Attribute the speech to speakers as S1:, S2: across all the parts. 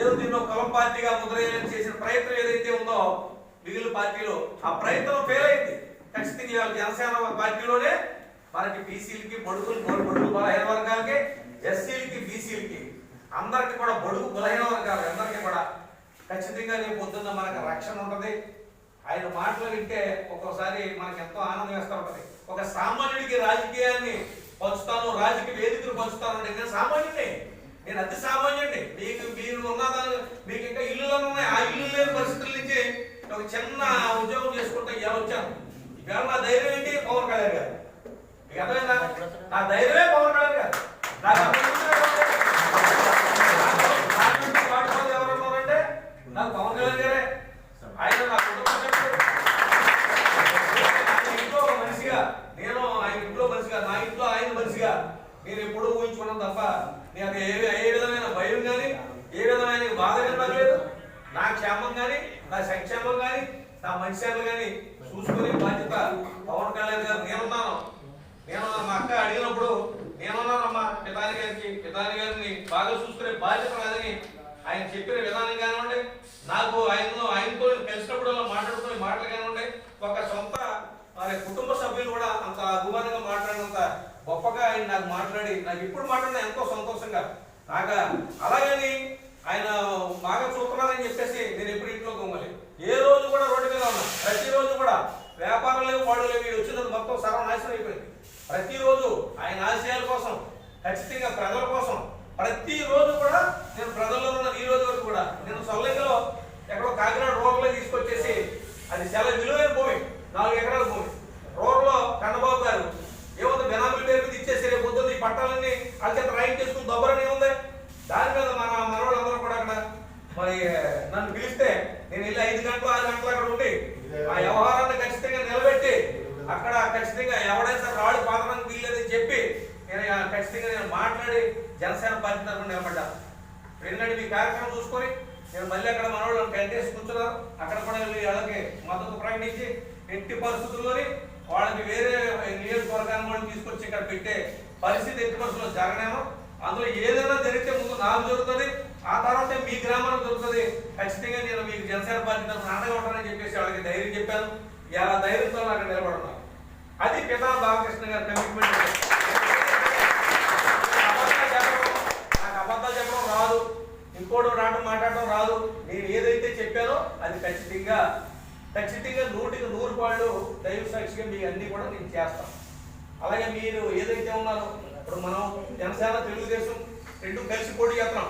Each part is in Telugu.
S1: ఏదో దీనిలో కులం పార్టీగా ముద్రేయాలని చేసిన ప్రయత్నం ఏదైతే ఉందో మిగిలిన పార్టీలో ఆ ప్రయత్నం ఫెయిల్ అయింది. ఖచ్చితంగా ఇవాళ జనసేన పార్టీలోనే మనకి బీసీలకి బడుగులు బడుగు బలహీన వర్గాలకి ఎస్సీలకి బీసీలకి అందరికి కూడా బడుగు బలహీన వర్గాలు అందరికీ కూడా ఖచ్చితంగా రేపు పొద్దున్న మనకు రక్షణ ఉంటుంది. ఆయన మాటలు వింటే ఒక్కోసారి మనకి ఎంతో ఆనందం వేస్తూ ఉంటుంది. ఒక సామాన్యుడికి రాజకీయాన్ని పంచుతాను రాజకీయ వేదికలు పంచుతాను అంటే నేను నేను అతి సామాన్యుడిని. మీకు మీరు ఉన్నదాన్ని మీకు ఇంకా ఇల్లులో ఉన్నాయి. ఆ ఇల్లు లేని పరిస్థితుల నుంచి ఒక చిన్న ఉద్యోగం చేసుకుంటా ఇవాళ వచ్చాను. ఇవాళ నా ధైర్యం ఏంటి? పవన్ కళ్యాణ్ గారు. మీకు అర్థమైందా? నా ధైర్యమే పవన్ కళ్యాణ్ గారు. నాకు అర్థమైందా? నాకు పవన్ కళ్యాణ్ గారు ఆయన నా కుటుంబ సభ్యుడు. ఆయన ఇంట్లో ఒక మనిషిగా నేను ఆయన ఇంట్లో మనిషిగా నా ఇంట్లో ఆయన మనిషిగా నేను ఎప్పుడూ ఊహించుకున్నాను తప్ప నాకు ఏ ఏ విధమైన భయం కానీ ఏ విధమైన బాధ కలగలేదు నా క్షేమం కానీ నా సంక్షేమం కానీ నా కానీ చూసుకునే బాధ్యత పవన్ కళ్యాణ్ గారు. నేనున్నాను. నేను మా అక్క అడిగినప్పుడు నేనున్నానమ్మా పితాని గారికి పితాని గారిని బాగా చూసుకునే బాధ్యత నాదని ఆయన చెప్పిన విధానం కానివ్వండి నాకు ఆయన ఆయనతో కలిసినప్పుడు మాట్లాడుకునే మాటలు కానివ్వండి ఒక సొంత మరి కుటుంబ సభ్యులు కూడా అంత అభిమానంగా మాట్లాడినంత గొప్పగా ఆయన నాకు మాట్లాడి నాకు ఇప్పుడు మాట్లాడిన ఎంతో సంతోషంగా. నాకు అలాగని ఆయన బాగా చూస్తున్నారని చెప్పేసి నేను ఎప్పుడు ఇంట్లో దొంగలి ఏ రోజు కూడా రోడ్డు మీద ఉన్నా ప్రతిరోజు కూడా వ్యాపారం లేవు పాడు లేవు వీడు వచ్చినది మొత్తం సర్వనాశనం అయిపోయింది ప్రతిరోజు ఆయన ఆశయాల కోసం ఖచ్చితంగా ప్రజల కోసం ప్రతిరోజు కూడా నేను ప్రజల్లో ఉన్న ఈ రోజు వరకు కూడా నేను సొల్లంగిలో ఎక్కడో కాకినాడ రోడ్లో తీసుకొచ్చేసి అది చాలా విలువైన భూమి నాలుగు ఎకరాల భూమి రోడ్లో కన్నబాబు గారు ఏముంది బెనామీల పేరు మీద ఇచ్చేసి రేపు పొద్దున్న ఈ పట్టాలన్నీ వాళ్ళ చేత రైట్ చేసుకుని దొబ్బరని ఏముంది దాని మీద మన మనవాళ్ళందరూ కూడా అక్కడ మరి నన్ను పిలిస్తే నేను వెళ్ళి ఐదు గంటలు ఆరు గంటలు అక్కడ ఉండి ఆ వ్యవహారాన్ని ఖచ్చితంగా నిలబెట్టి అక్కడ ఖచ్చితంగా ఎవడైనా సరే రాడు పాత్రడానికి వీల్లేదని చెప్పి నేను ఆ ఖచ్చితంగా నేను మాట్లాడి జనసేన పార్టీ తరఫున నిలబడ్డాను వెళ్ళండి మీ కార్యక్రమం చూసుకొని నేను మళ్ళీ అక్కడ మనవాళ్ళు కంటేసి కూర్చున్నారు అక్కడ కూడా వాళ్ళకి మద్దతు ప్రకటించి ఎట్టి పరిస్థితుల్లోని వాళ్ళకి వేరే నియోజకవర్గాన్ని కూడా తీసుకొచ్చి ఇక్కడ పెట్టే పరిస్థితి ఎట్టి పరిస్థితుల్లో జరగనేమో. అందులో ఏదైనా జరిగితే ముందు నాకు జరుగుతుంది ఆ తర్వాత మీ గ్రామానికి జరుగుతుంది. ఖచ్చితంగా నేను మీకు జనసేన పార్టీ తరఫున అండగా ఉంటానని చెప్పేసి వాళ్ళకి ధైర్యం చెప్పాను. ఇలా ధైర్యంతో అక్కడ నిలబడున్నాను అది పితా బాలకృష్ణ గారి కమిట్మెంట్ అబద్ధాలు చెప్పడం నాకు అబద్ధాలు చెప్పడం రాదు ఇంకోటి రావడం మాట్లాడడం రాదు నేను ఏదైతే చెప్పానో అది ఖచ్చితంగా ఖచ్చితంగా నూటికి నూరు పాళ్ళు దైవ సాక్షిగా మీ అన్ని కూడా నేను చేస్తాను అలాగే మీరు ఏదైతే ఉన్నారో ఇప్పుడు మనం జనసేన తెలుగుదేశం రెండు కలిసి పోటీ చేస్తున్నాం.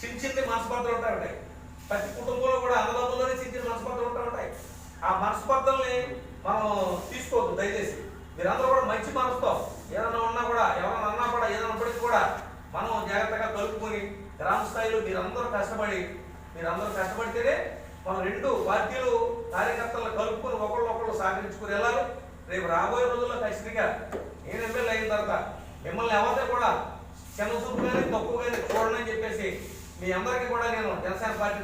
S1: చిన్న చిన్న మనస్పర్ధలు ఉంటాయి ఉంటాయి ప్రతి కుటుంబంలో కూడా అన్నదమ్ముల్లోనే చిన్న చిన్న మనస్పర్ధలు ఉంటాయి ఉంటాయి. ఆ మనస్పర్ధల్ని మనం తీసుకోవద్దు దయచేసి. మీరందరూ కూడా మంచి మనసుతో ఏదైనా ఉన్నా కూడా ఎవరైనా అన్నా కూడా ఏదైనా ఉన్నప్పటికీ కూడా మనం జాగ్రత్తగా కలుపుకొని గ్రామ స్థాయిలో మీరందరూ కష్టపడి మీరందరూ కష్టపడితేనే మనం రెండు పార్టీలు సహకరించుకుని వెళ్ళాలి రేపు రాబోయే రోజుల్లో ఖచ్చితంగా నేను ఎమ్మెల్యే అయిన తర్వాత మిమ్మల్ని ఎవరితో కూడా చిన్న చూపు కానీ తక్కువ కానీ చూడనని చెప్పేసి మీ అందరికీ కూడా నేను జనసేన పార్టీ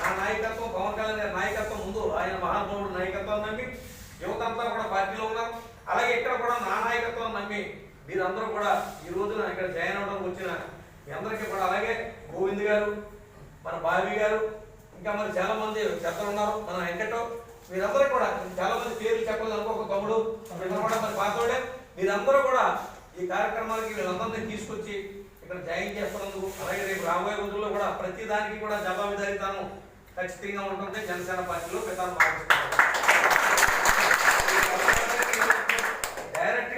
S1: నా నాయకత్వం పవన్ కళ్యాణ్ గారి నాయకత్వం ముందు ఆయన మహానుభావుడు నాయకత్వం నమ్మి యువత అంతా కూడా పార్టీలో ఉన్నారు. అలాగే ఇక్కడ కూడా నా నాయకత్వం నమ్మి మీరందరూ కూడా ఈ రోజున ఇక్కడ జాయిన్ అవడం వచ్చిన మీ అందరికీ కూడా అలాగే గోవింద్ గారు మన బాబీ గారు ఇంకా మరి చాలా మంది చెప్తా ఉన్నారు. మన వెంకటో మీరందరూ కూడా చాలా మంది పేర్లు చెప్పలేదు అనుకో ఒక తమ్ముడు వీళ్ళందరూ కూడా మరి పాతోడే. మీరందరూ కూడా ఈ కార్యక్రమానికి వీళ్ళందరినీ తీసుకొచ్చి ఇక్కడ జాయిన్ చేస్తున్నందుకు అలాగే రేపు రాబోయే రోజుల్లో కూడా ప్రతి దానికి కూడా జవాబుదారీతనం ఖచ్చితంగా ఉంటుంది జనసేన పార్టీలో పెద్ద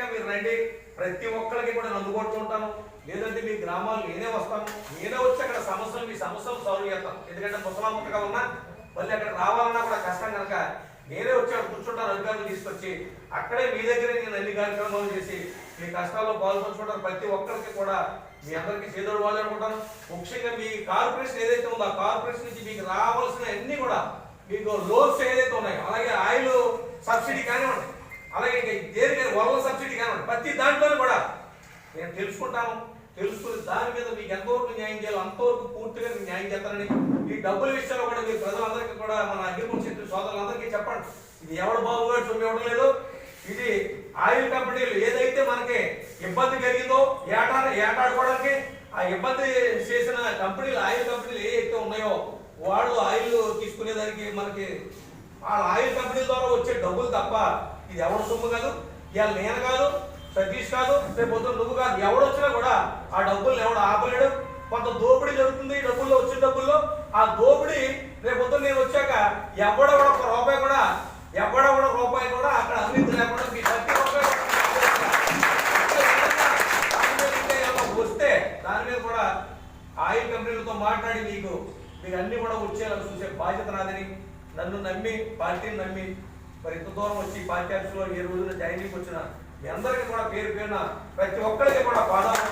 S1: గా మీరు రండి. ప్రతి ఒక్కరికి కూడా నన్ను కొడుతుంటాను లేదంటే మీ గ్రామాలు నేనే వస్తాను. నేనే వచ్చి అక్కడ సమస్యలు మీ సమస్యలు సాల్వ్ చేస్తాను. ఎందుకంటే ముసలాముఖగా ఉన్నా మళ్ళీ అక్కడ రావాలన్నా కూడా కష్టం కనుక నేనే వచ్చి అక్కడ కూర్చుంటాను అధికారులు తీసుకొచ్చి అక్కడే మీ దగ్గరే నేను అన్ని కార్యక్రమాలు చేసి మీ కష్టాల్లో పాల్పంచుకుంటాను. ప్రతి ఒక్కరికి కూడా మీ అందరికీ చేదోడు వాళ్ళు అనుకుంటాను. ముఖ్యంగా మీ కార్పొరేషన్ ఏదైతే ఉందో ఆ కార్పొరేషన్ నుంచి మీకు రావాల్సిన అన్ని కూడా మీకు లోన్స్ ఏదైతే ఉన్నాయో అలాగే ఆయిల్ సబ్సిడీ కానివ్వండి అలాగే ఇంకా దేనికైనా వరల సబ్సిడీ కానివ్వండి ప్రతి దాంట్లోనూ కూడా నేను తెలుసుకుంటాను తెలుసుకుని దాని మీద మీకు ఎంతవరకు న్యాయం చేయాలో అంతవరకు పూర్తిగా నేను న్యాయం చేస్తానని ఈ డబ్బుల విషయంలో కూడా మీ ప్రజలందరికీ కూడా మన అగ్రికల్చర్ శక్తి సోదరులందరికీ చెప్పండి ఇది ఎవడు బాబు గారు సొమ్ము ఇవ్వడం లేదు. ఇది ఆయిల్ కంపెనీలు ఏదైతే మనకి ఇబ్బంది కలిగిందో ఏటా ఏటాడుకోవడానికి ఆ ఇబ్బంది చేసిన కంపెనీలు ఆయిల్ కంపెనీలు ఏ ఉన్నాయో వాళ్ళు ఆయిల్ తీసుకునేదానికి మనకి ఆ ఆయిల్ కంపెనీల ద్వారా వచ్చే డబ్బులు తప్ప ఇది ఎవరి సొమ్ము కాదు ఇవాళ నేను కాదు సతీష్ కాదు రేపు పొద్దున్న నువ్వు కాదు ఎవడు వచ్చినా కూడా ఆ డబ్బులు ఎవడు ఆపలేడు. కొంత దోపిడీ జరుగుతుంది ఈ డబ్బుల్లో వచ్చిన డబ్బుల్లో. ఆ దోపిడీ రేపు నేను వచ్చాక ఎవడ కూడా ఒక రూపాయి కూడా ఎవడ కూడా రూపాయి కూడా అక్కడ అభివృద్ధి లేకుండా మీ ప్రతి రూపాయి కూడా వస్తే దాని మీద కూడా ఆయిల్ కంపెనీలతో మాట్లాడి మీకు మీకు అన్ని కూడా వచ్చేలా చూసే బాధ్యత నాదని నన్ను నమ్మి పార్టీని నమ్మి మరి ఇంత దూరం వచ్చి పార్టీ ఆఫీసులో ఏ రోజున జాయినింగ్ వచ్చిన మీ అందరికీ కూడా పేరు పేరున ప్రతి ఒక్కరికి కూడా పాదాలు